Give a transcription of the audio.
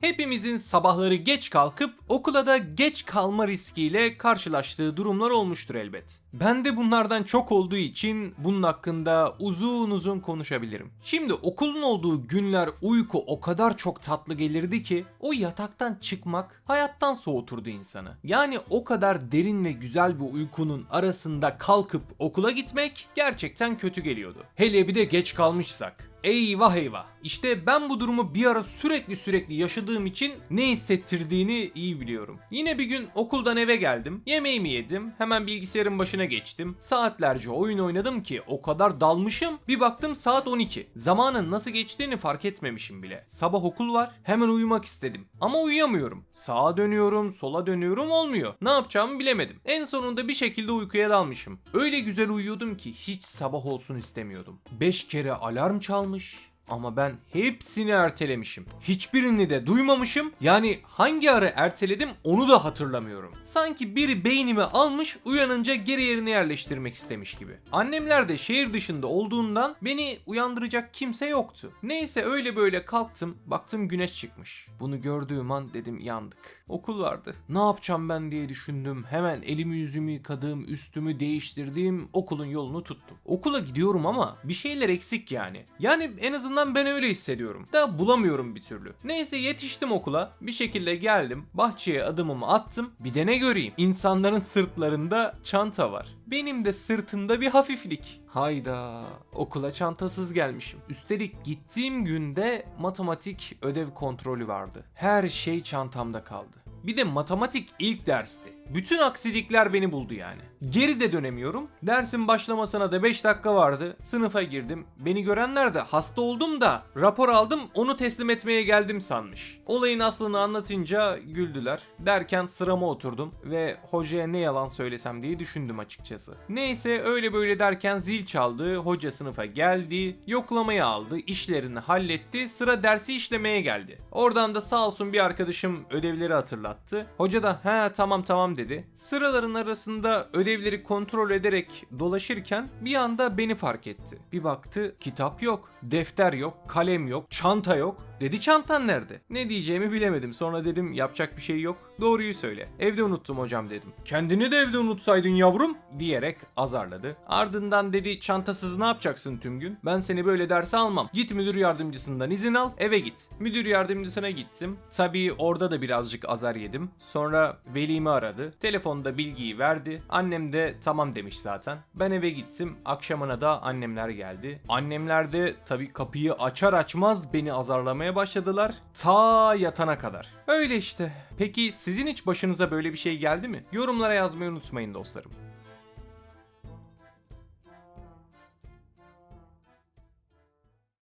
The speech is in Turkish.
Hepimizin sabahları geç kalkıp okula da geç kalma riskiyle karşılaştığı durumlar olmuştur elbet. Ben de bunlardan çok olduğu için bunun hakkında uzun uzun konuşabilirim. Şimdi okulun olduğu günler uyku o kadar çok tatlı gelirdi ki o yataktan çıkmak hayattan soğuturdu insanı. Yani o kadar derin ve güzel bir uykunun arasında kalkıp okula gitmek gerçekten kötü geliyordu. Hele bir de geç kalmışsak. Eyvah eyvah. İşte ben bu durumu bir ara sürekli sürekli yaşadığım için ne hissettirdiğini iyi biliyorum. Yine bir gün okuldan eve geldim. Yemeğimi yedim. Hemen bilgisayarın başına geçtim. Saatlerce oyun oynadım ki o kadar dalmışım. Bir baktım saat 12. Zamanın nasıl geçtiğini fark etmemişim bile. Sabah okul var. Hemen uyumak istedim. Ama uyuyamıyorum. Sağa dönüyorum, sola dönüyorum olmuyor. Ne yapacağımı bilemedim. En sonunda bir şekilde uykuya dalmışım. Öyle güzel uyuyordum ki hiç sabah olsun istemiyordum. 5 kere alarm çalmış. Ama ben hepsini ertelemişim. Hiçbirini de duymamışım. Yani hangi ara erteledim onu da hatırlamıyorum. Sanki biri beynimi almış uyanınca geri yerine yerleştirmek istemiş gibi. Annemler de şehir dışında olduğundan beni uyandıracak kimse yoktu. Neyse öyle böyle kalktım. Baktım güneş çıkmış. Bunu gördüğüm an dedim yandık. Okul vardı. Ne yapacağım ben diye düşündüm. Hemen elimi yüzümü yıkadım, üstümü değiştirdim, okulun yolunu tuttum. Okula gidiyorum ama bir şeyler eksik yani. Yani en azından ben öyle hissediyorum. Da bulamıyorum bir türlü. Neyse yetiştim okula. Bir şekilde geldim. Bahçeye adımımı attım. Bir de ne göreyim? İnsanların sırtlarında çanta var. Benim de sırtımda bir hafiflik. Hayda okula çantasız gelmişim. Üstelik gittiğim günde matematik ödev kontrolü vardı. Her şey çantamda kaldı. Bir de matematik ilk dersti. Bütün aksilikler beni buldu yani. Geri de dönemiyorum. Dersin başlamasına da 5 dakika vardı. Sınıfa girdim. Beni görenler de hasta oldum da rapor aldım onu teslim etmeye geldim sanmış. Olayın aslını anlatınca güldüler. Derken sırama oturdum ve hocaya ne yalan söylesem diye düşündüm açıkçası. Neyse öyle böyle derken zil çaldı. Hoca sınıfa geldi. Yoklamayı aldı. işlerini halletti. Sıra dersi işlemeye geldi. Oradan da sağ olsun bir arkadaşım ödevleri hatırlattı. Hoca da he tamam tamam dedi. Sıraların arasında ödevleri kontrol ederek dolaşırken bir anda beni fark etti. Bir baktı kitap yok, defter yok, kalem yok, çanta yok. Dedi çantan nerede? Ne diyeceğimi bilemedim. Sonra dedim yapacak bir şey yok. Doğruyu söyle. Evde unuttum hocam dedim. Kendini de evde unutsaydın yavrum diyerek azarladı. Ardından dedi çantasız ne yapacaksın tüm gün? Ben seni böyle derse almam. Git müdür yardımcısından izin al eve git. Müdür yardımcısına gittim. Tabii orada da birazcık azar yedim. Sonra velimi aradı. Telefonda bilgiyi verdi. Annem de tamam demiş zaten. Ben eve gittim. Akşamına da annemler geldi. Annemler de tabii kapıyı açar açmaz beni azarlamaya başladılar. Ta yatana kadar. Öyle işte. Peki sizin hiç başınıza böyle bir şey geldi mi? Yorumlara yazmayı unutmayın dostlarım.